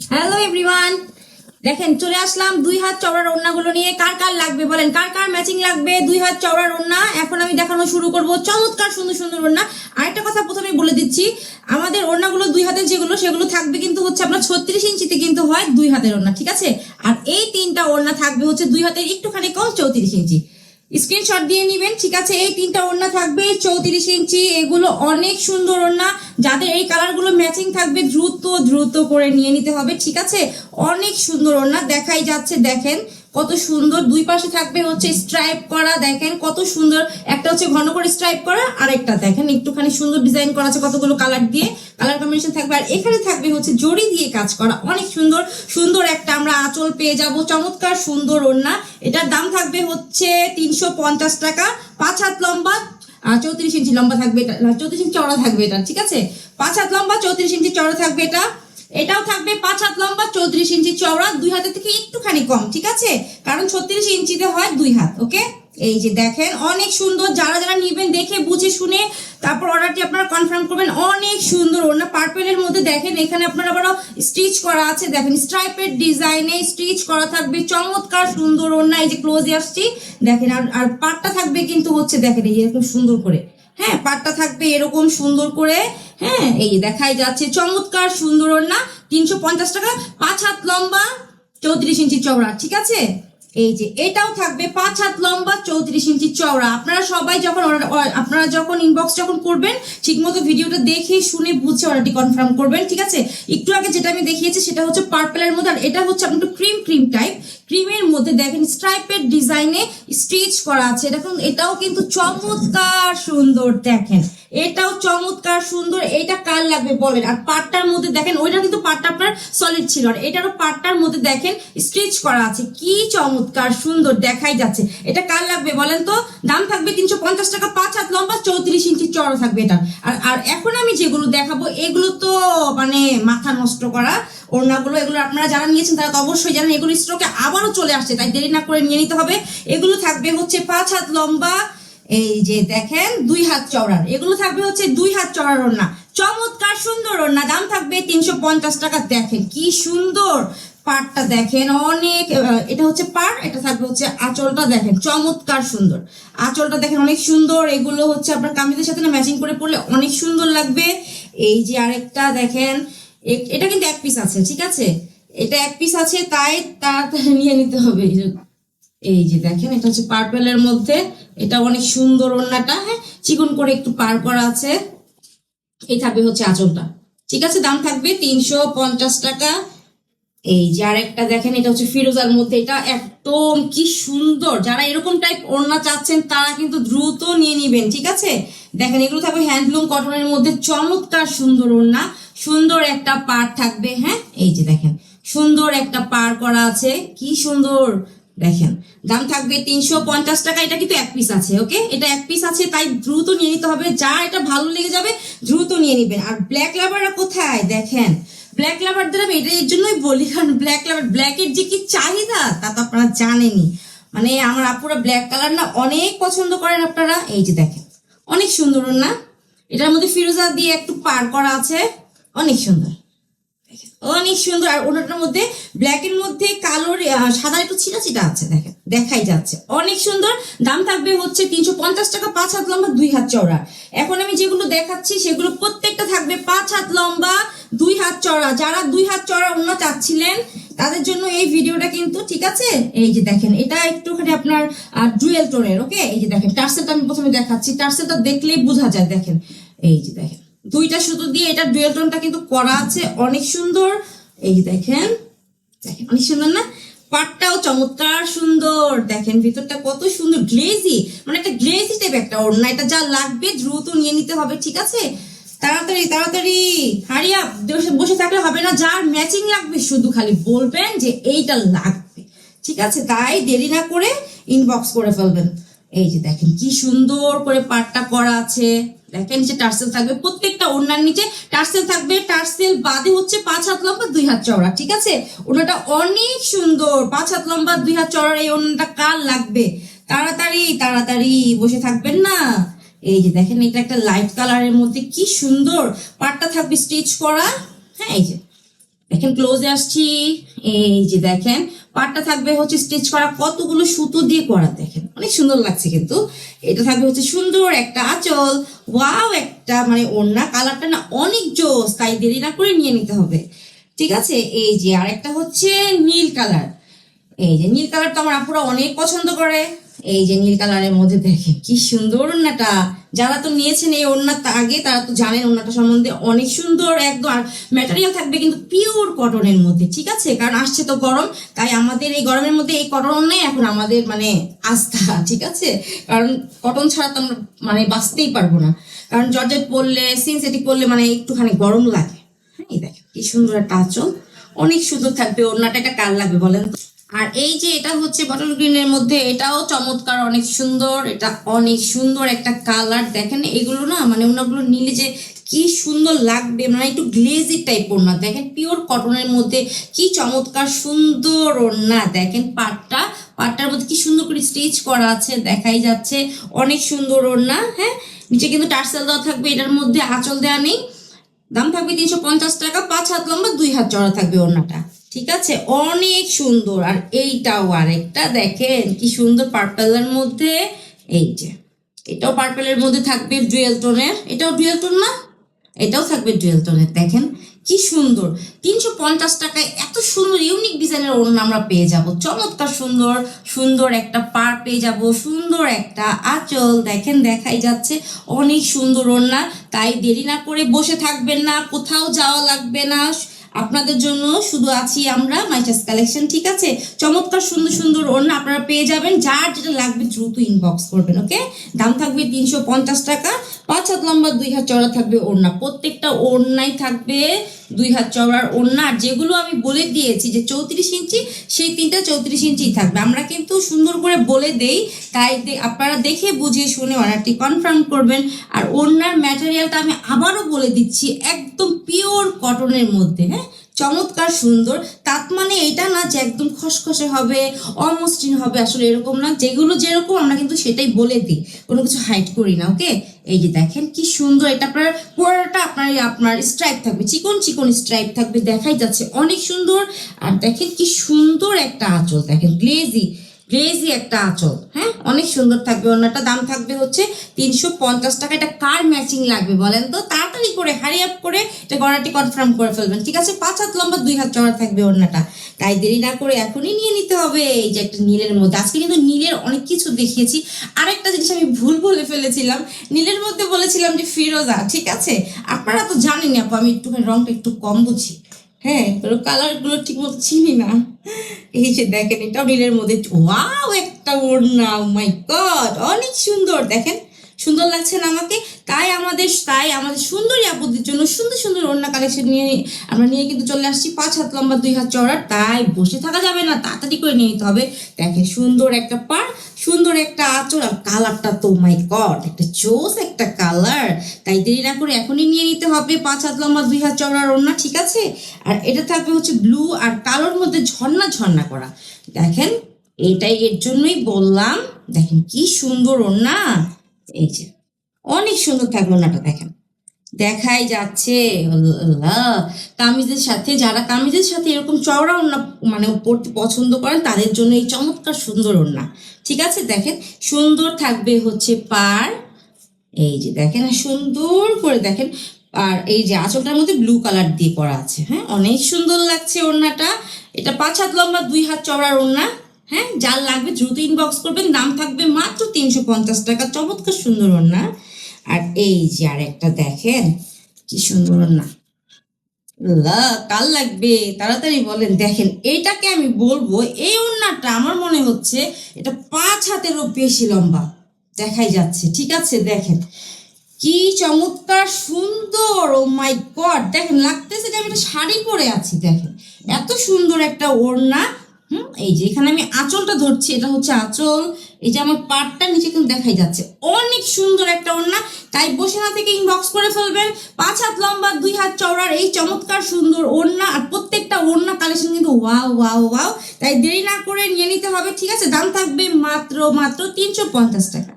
Hello everyone দেখেন, চলে আসলাম দুই হাত চওড়ার ওড়নাগুলো নিয়ে। কার কার লাগবে বলেন? কার কার ম্যাচিং লাগবে দুই হাত চওড়ার ওড়না? এখন আমি দেখানো শুরু করব চমৎকার সুন্দর সুন্দর ওড়না। আরেকটা কথা প্রথমে বলে দিচ্ছি, আমাদের ওড়নাগুলো দুই হাতের যেগুলো, সেগুলো থাকবে কিন্তু হচ্ছে আপনার ছত্রিশ ইঞ্চিতে কিন্তু হয় দুই হাতের ওড়না, ঠিক আছে? আর এই তিনটা ওড়না থাকবে হচ্ছে দুই হাতের একটুখানি কম চৌত্রিশ ইঞ্চি। স্ক্রিনশট দিয়ে নেবেন, ঠিক আছে? এই তিনটা ওড়না থাকবে, চৌত্রিশ ইঞ্চি, এগুলো অনেক সুন্দর ওড়না। যাদের এই কালারগুলো ম্যাচিং থাকবে, দ্রুত দ্রুত করে নিয়ে নিতে হবে, ঠিক আছে? অনেক সুন্দর ওড়না, দেখাই যাচ্ছে, দেখেন। কত সুন্দর দুই পাশে থাকবে হচ্ছে স্ট্রাইপ করা, দেখেন কত সুন্দর। একটা হচ্ছে ঘন করে স্ট্রাইপ করা আর একটা দেখেন একটুখানি সুন্দর ডিজাইন করা আছে কতগুলো কালার দিয়ে। কালার কম্বিনেশন থাকবে, আর এখানে থাকবে হচ্ছে জড়ি দিয়ে কাজ করা, অনেক সুন্দর। সুন্দর একটা আমরা আঁচল পেয়ে যাব, চমৎকার সুন্দর ওড়না। এটার দাম থাকবে হচ্ছে তিনশো পঞ্চাশ টাকা, পাঁচ হাত লম্বা চৌত্রিশ ইঞ্চি লম্বা থাকবে এটা চৌত্রিশ ইঞ্চি চড়া থাকবে এটা, ঠিক আছে? পাঁচ হাত লম্বা, চৌত্রিশ ইঞ্চি চড়া থাকবে এটা। এটাও থাকবে পাঁচ হাত লম্বা, চৌত্রিশ ইঞ্চি চওড়া, দুই হাতের থেকে একটুখানি কম, ঠিক আছে? কারণ ছত্রিশ ইঞ্চিতে হয় দুই হাত, ওকে? এই যে দেখেন, অনেক সুন্দর, যারা যারা নিবেন দেখে, বুঝে শুনে, তারপর অর্ডারটি আপনারা কনফার্ম করবেন, অনেক সুন্দর ওড়না পার্পেলের মধ্যে দেখেন, এখানে আপনারা আবারও স্টিচ করা আছে, দেখেন স্ট্রাইপের ডিজাইনে স্টিচ করা থাকবে, চমৎকার সুন্দর ওড়না, এই যে ক্লোজে আসছি, দেখেন, আর আর পাটটা থাকবে কিন্তু হচ্ছে, দেখেন, এই এরকম সুন্দর করে হ্যাঁ পাটটা থাকবে এরকম সুন্দর করে হ্যাঁ এই দেখাই যাচ্ছে। চমৎকার, সুন্দর ওড়না, তিনশো পঞ্চাশ টাকা, পাঁচ হাত লম্বা, চৌত্রিশ ইঞ্চি চওড়া, ঠিক আছে? এই যে, এটাও থাকবে পাঁচ হাত লম্বা, চৌত্রিশ ইঞ্চি চওড়া। আপনারা সবাই যখন আপনারা যখন ইনবক্স যখন করবেন, ঠিকমতো ভিডিওটা দেখে শুনে বুঝে অর্ডারটি কনফার্ম করবেন, ঠিক আছে? একটু আগে যেটা আমি দেখিয়েছি, সেটা হচ্ছে পার্পেলের মধ্যে, আর এটা হচ্ছে আপনার ক্রিম ক্রিম টাইপ ক্রিমের মধ্যে দেখেন স্ট্রাইপের ডিজাইনে স্টিচ করা আছে। দেখুন এটাও কিন্তু চমৎকার সুন্দর দেখেন। এটাও চমৎকার সুন্দর, এটা কার লাগবে বলেন? আর পাটটার মধ্যে দেখেন ওইটা কিন্তু পাটটা আপনার সলিড ছিল আর এটারও পাটটার মধ্যে দেখেন স্টিচ করা আছে। কি চমৎকার সুন্দর দেখাই যাচ্ছে। এটা কার লাগবে বলেন তো? দাম থাকবে তিনশো পঞ্চাশ টাকা, পাঁচ হাত লম্বা, চৌত্রিশ ইঞ্চি চড়া থাকবে এটা। আর আর এখন আমি যেগুলো দেখাবো, এগুলো তো মানে মাথা নষ্ট করা ওড়নাগুলো, এগুলো আপনারা যারা নিয়েছেন তারা তো অবশ্যই জানেন, এগুলো স্টকে আবারও চলে আসছে, তাই দেরি না করে নিয়ে নিতে হবে। এগুলো থাকবে হচ্ছে পাঁচ হাত লম্বা, এই যে দেখেন, দুই হাত চওড়ার। এগুলো থাকবে হচ্ছে দুই হাত চওড়ার ওড়না। চমৎকার সুন্দর ওড়না, দাম থাকবে তিনশো পঞ্চাশ টাকা। দেখেন কি সুন্দর পাটটা দেখেন অনেক এটা হচ্ছে পাট এটা থাকবে হচ্ছে আঁচলটা, দেখেন চমৎকার সুন্দর। আঁচলটা দেখেন অনেক সুন্দর, এগুলো হচ্ছে আপনার কামিজের সাথে না ম্যাচিং করে পড়লে অনেক সুন্দর লাগবে। এই যে আরেকটা, দেখেন এটা কিন্তু এক পিস আছে, ঠিক আছে? এটা এক পিস আছে, তাই তাড়াতাড়ি নিয়ে নিতে হবে। এই যে দেখেন, এটা হচ্ছে পার্পেলের মধ্যে। এটা অনেক সুন্দর ওড়নাটা হ্যাঁ? চিকন করে একটু পার করা আছে। এই থাকবে হচ্ছে আঁচলটা। ঠিক আছে? দাম থাকবে তিনশো পঞ্চাশ টাকা। এই যে আরেকটা দেখেন, এটা হচ্ছে ফিরোজার মধ্যে। এটা একদম কি সুন্দর। যারা এরকম টাইপ ওড়না চাচ্ছেন, তারা কিন্তু দ্রুত নিয়ে নিবেন, ঠিক আছে? দেখেন, এগুলো থাকবে হ্যান্ডলুম কটনের মধ্যে। চমৎকার সুন্দর ওড়না। সুন্দর একটা পার থাকবে হ্যাঁ? এই যে দেখেন, সুন্দর একটা পার করা আছে। কি সুন্দর! দেখেন, দাম থাকবে তিনশো পঞ্চাশ টাকা। এটা কিন্তু এক পিস আছে ওকে এটা এক পিস আছে, তাই দ্রুত নিয়ে নিতে হবে। যা এটা ভালো লেগে যাবে, দ্রুত নিয়ে নিবেন। আর ব্ল্যাক লাভাররা কোথায়? দেখেন ব্ল্যাক লাভারদের আমি এটা এর জন্যই বলি, কারণ ব্ল্যাক লাভার ব্ল্যাকের যে কি চাহিদা, তা তো আপনারা জানেনি মানে আমার আপুরা ব্ল্যাক কালার না অনেক পছন্দ করেন আপনারা, এই যে দেখেন, অনেক সুন্দর না? এটার মধ্যে ফিরোজা দিয়ে একটু পার করা আছে, অনেক সুন্দর। অনেক সুন্দর, আর ওনাটার মধ্যে ব্ল্যাকের মধ্যে কালোর সাদা একটু ছিটা ছিটা আছে, দেখেন, দেখাই যাচ্ছে। অনেক সুন্দর, দাম থাকবে হচ্ছে তিনশো পঞ্চাশ টাকা, পাঁচ হাত লম্বা, দুই হাত চওড়া। এখন আমি যেগুলো দেখাচ্ছি, সেগুলো প্রত্যেকটা থাকবে পাঁচ হাত লম্বা, দুই হাত চড়া যারা দুই হাত চড়া অন্য চাচ্ছিলেন, তাদের জন্য এই ভিডিওটা কিন্তু, ঠিক আছে? এই যে দেখেন, এটা একটুখানি আপনার ডুয়েল টোনের, ওকে? এই যে দেখেন, টার্সেলটা আমি প্রথমে দেখাচ্ছি। টার্সেলটা দেখলেই বোঝা যায়, দেখেন। এই যে দেখেন দুইটা সুতো দিয়ে এটা ডুয়েল টোনটা কিন্তু করা আছে। অনেক সুন্দর। এই দেখেন। দেখেন, অনেক সুন্দর না? পাটটাও চমৎকার সুন্দর। দেখেন, ভিতরটা কত সুন্দর গ্লেজি। মানে একটা গ্লেজি টাইপ একটা ওড়না। এটা যা লাগবে দ্রুত নিয়ে নিতে হবে, ঠিক আছে? তাড়াতাড়ি তাড়াতাড়ি। হারিয়া বসে থাকলে হবে না। যার ম্যাচিং লাগবে, শুধু খালি বলবেন যে এইটা লাগবে। ঠিক আছে? তাই দেরি না করে ইনবক্স করে ফেলবেন। এই যে দেখেন, কি সুন্দর করে পাটটা করা আছে। দেখেন নিচে টার্সেল থাকবে। প্রত্যেকটা ওড়নার নিচে টার্সেল থাকবে। টার্সেল বাদে হচ্ছে পাঁচ হাত লম্বা, দুই হাত চওড়া, ঠিক আছে? ওনাটা অনেক সুন্দর। পাঁচ হাত লম্বা, দুই হাত চওড়ার এই ওড়নাটা কার লাগবে? তাড়াতাড়ি তাড়াতাড়ি, বসে থাকবেন না। এই যে দেখেন, এটা একটা লাইট কালারের মধ্যে কি সুন্দর। পাটটা থাকবে স্টিচ করা। হ্যাঁ এই যে। দেখেন ক্লোজে আসছি। এই যে দেখেন, পাটটা থাকবে হচ্ছে স্টিচ করা কতগুলো সুতো দিয়ে করা, দেখেন। অনেক সুন্দর লাগছে কিন্তু। এটা থাকবে হচ্ছে সুন্দর একটা আঁচল। ওয়াও, একটা মানে ওড়না। কালারটা না অনেক জোস, তাই দেরি না করে নিয়ে নিতে হবে। ঠিক আছে? এই যে আর একটা হচ্ছে নীল কালার। এই যে নীল কালার তো আমার আপুরা অনেক পছন্দ করে। এই যে নীল কালারের মধ্যে দেখেন, কি সুন্দর ওড়নাটা। যারা তো নিয়েছেন এই ওড়নাটা আগে, তারা তো জানেন ওড়নাটা সম্বন্ধে অনেক সুন্দর একদম, আর ম্যাটেরিয়াল থাকবে কিন্তু পিওর কটনের মধ্যে, ঠিক আছে? কারণ আসছে তো গরম, তাই আমাদের এই গরমের মধ্যে এই কটন ওড়নাই এখন আমাদের মানে আস্থা, ঠিক আছে? কারণ কটন ছাড়া তো আমরা মানে বাঁচতেই পারব না। কারণ জর্জেট পরলে সিনসেটিক পরলে মানে একটুখানি গরম লাগে। হ্যাঁ এই দেখেন, কি সুন্দর একটা আঁচল। অনেক সুন্দর থাকবে ওড়নাটা একটা কার লাগবে বলেন তো? আর এই যে এটা হচ্ছে বটল গ্রিনের মধ্যে, এটাও চমৎকার, অনেক সুন্দর, এটা অনেক সুন্দর একটা কালার দেখেন, এগুলো না মানে ওনাগুলো নিলে যে কি সুন্দর লাগবে মানে একটু গ্লেজি টাইপ ওড়না। দেখেন পিওর কটনের মধ্যে কি চমৎকার সুন্দর ওড়না। দেখেন, পাটটা, পাটটার মধ্যে কি সুন্দর করে স্টিচ করা আছে, দেখাই যাচ্ছে। অনেক সুন্দর ওড়না হ্যাঁ? নিচে কিন্তু টার্সেল দেওয়া থাকবে, এটার মধ্যে আঁচল দেওয়া নেই। দাম থাকবে তিনশো পঞ্চাশ টাকা, পাঁচ হাত লম্বা, দুই হাত চড়া থাকবে ওড়নাটা। ঠিক আছে? অনেক সুন্দর। আর এইটাও আরেকটা, দেখেন কি সুন্দর পার্পেলের মধ্যে, এই যে, এটাও পার্পেলের মধ্যে থাকবে ডুয়েল টোনের এটাও ডুয়েল টোন না? এটাও থাকবে ডুয়েল টোনের দেখেন কি সুন্দর। তিনশো পঞ্চাশ টাকায় এত সুন্দর ইউনিক ডিজাইনের ওড়না আমরা পেয়ে যাব। চমৎকার সুন্দর সুন্দর একটা পার পেয়ে যাব, সুন্দর একটা আঁচল। দেখেন, দেখাই যাচ্ছে, অনেক সুন্দর ওড়না। তাই দেরি না করে বসে থাকবেন না, কোথাও যাওয়া লাগবে না। আপনাদের জন্য শুধু আছি আমরা মাইটাস কালেকশন ঠিক আছে? চমৎকার, সুন্দর সুন্দর ওড়না আপনারা পেয়ে যাবেন। যার যেটা লাগবে দ্রুত ইনবক্স করবেন ওকে দাম থাকবে তিনশো পঞ্চাশ টাকা। পাঁচ হাত লম্বা দুই হাত চড়া থাকবে ওড়না। প্রত্যেকটা ওড়নাই থাকবে দুই হাত চওড়ার ওড়না যেগুলো আমি বলে দিয়েছি যে চৌত্রিশ ইঞ্চি, সেই তিনটা চৌত্রিশ ইঞ্চি থাকবে। আমরা কিন্তু সুন্দর করে বলে দেই, তাই আপনারা দেখে বুঝে শুনে অর্ডারটি কনফার্ম করবেন। আর ওড়নার ম্যাটেরিয়ালটা আমি আবারও বলে দিচ্ছি, একদম পিওর কটনের মধ্যে হ্যাঁ? চমৎকার সুন্দর। তাত মানে এটা না যে একদম খসখসে হবে, অমসৃণ হবে, আসলে এরকম না। যেগুলো যেরকম আমরা কিন্তু সেটাই বলে দিই। কোনো কিছু হাইট করি না ওকে এই যে দেখেন কি সুন্দর এটা আপনার পুরোটা, আপনার আপনার স্ট্রাইপ থাকবে, চিকন চিকন স্ট্রাইপ থাকবে, দেখাই যাচ্ছে অনেক সুন্দর। আর দেখেন কি সুন্দর একটা আঁচল, দেখেন গ্লেজি গ্লেজি একটা আঁচল হ্যাঁ? অনেক সুন্দর থাকবে ওনাটা দাম থাকবে হচ্ছে তিনশো পঞ্চাশ টাকা। এটা কার ম্যাচিং লাগবে বলেন তো? তাড়াতাড়ি করে হারি আপ করে এটা গড়াটি কনফার্ম করে ফেলবেন, ঠিক আছে? পাঁচ হাত লম্বা, দুই হাত চড়া থাকবে ওড়নাটা। তাই দেরি না করে এখনই নিয়ে নিতে হবে এই যে একটা নীলের মধ্যে। আজকে কিন্তু নীলের অনেক কিছু দেখিয়েছি। আরেকটা জিনিস আমি ভুল বলে ফেলেছিলাম। নীলের মধ্যে বলেছিলাম যে ফিরোজা, ঠিক আছে? আপনারা তো জানেনই আপু, আমি একটুখানি রংটা একটু কম বুঝি। হ্যাঁ কালারগুলো ঠিক মতো চিনি না। এই যে দেখেন এটাও নীলের মধ্যে ওয়াও একটা ওড়না মাই গড অনেক সুন্দর, দেখেন। সুন্দর লাগছে না আমাকে? তাই আমাদের তাই আমাদের সুন্দরী আপুদের জন্য সুন্দর সুন্দর ওড়না কালেকশন নিয়ে আমরা নিয়ে কিন্তু চলে আসছি পাঁচ হাত লম্বা, দুই হাত চড়ার তাই বসে থাকা যাবে না, তাড়াতাড়ি করে নিয়ে নিতে হবে। দেখেন সুন্দর একটা পার সুন্দর একটা আঁচল আর কালারটা তো মাই গড একটা চোস একটা কালার তাই দেরি না করে এখনই নিয়ে নিতে হবে পাঁচ হাত লম্বা, দুই হাত চওড়ার ওড়না, ঠিক আছে? আর এটা থাকবে হচ্ছে ব্লু আর কালোর মধ্যে ঝর্ণা ঝর্ণা করা। দেখেন, এটাই এর জন্যই বললাম, দেখেন কি সুন্দর ওড়না। এই যে, অনেক সুন্দর থাকবে ওড়নাটা দেখেন। দেখাই যাচ্ছে কামিজের সাথে, যারা কামিজের সাথে এরকম চওড়া ওড়না মানে পড়তে পছন্দ করেন, তাদের জন্য এই চমৎকার সুন্দর ওড়না। ঠিক আছে, দেখেন, সুন্দর থাকবে হচ্ছে পার, এই যে, দেখেন, সুন্দর করে দেখেন, আর এই যে আঁচলটার মধ্যে ব্লু কালার দিয়ে করা আছে হ্যাঁ? অনেক সুন্দর লাগছে ওড়নাটা। এটা পাঁচ হাত লম্বা, দুই হাত চওড়ার ওড়না। হ্যাঁ যার লাগবে দ্রুত ইনবক্স করবেন, দাম থাকবে মাত্র তিনশো পঞ্চাশ টাকা। চমৎকার সুন্দর ওড়না। আর এই যে আর একটা দেখেন, কি সুন্দর ওড়না। কাল লাগবে, তাড়াতাড়ি বলেন। দেখেন এইটাকে আমি বলব, এই ওড়নাটা আমার মনে হচ্ছে এটা পাঁচ হাতেরও বেশি লম্বা। দেখাই যাচ্ছে, ঠিক আছে? দেখেন, কি চমৎকার সুন্দর ও মাই গড দেখেন, লাগতেছে যে আমি একটা শাড়ি পরে আছি, দেখেন। এত সুন্দর একটা ওড়না হুম? এই যে এখানে আমি আঁচলটা ধরছি, এটা হচ্ছে আঁচল। এই যে আমার পাটটা নিচে কিন্তু দেখাই যাচ্ছে। অনেক সুন্দর একটা ওড়না। তাই বসে না থেকে ইনবক্স করে ফেলবেন। পাঁচ হাত লম্বা, দুই হাত চওড়ার এই চমৎকার সুন্দর ওড়না। আর প্রত্যেকটা ওড়না কালেকশন কিন্তু ওয়াও ওয়াও ওয়াও তাই দেরি না করে নিয়ে নিতে হবে, ঠিক আছে? দাম থাকবে মাত্র মাত্র তিনশো পঞ্চাশ টাকা।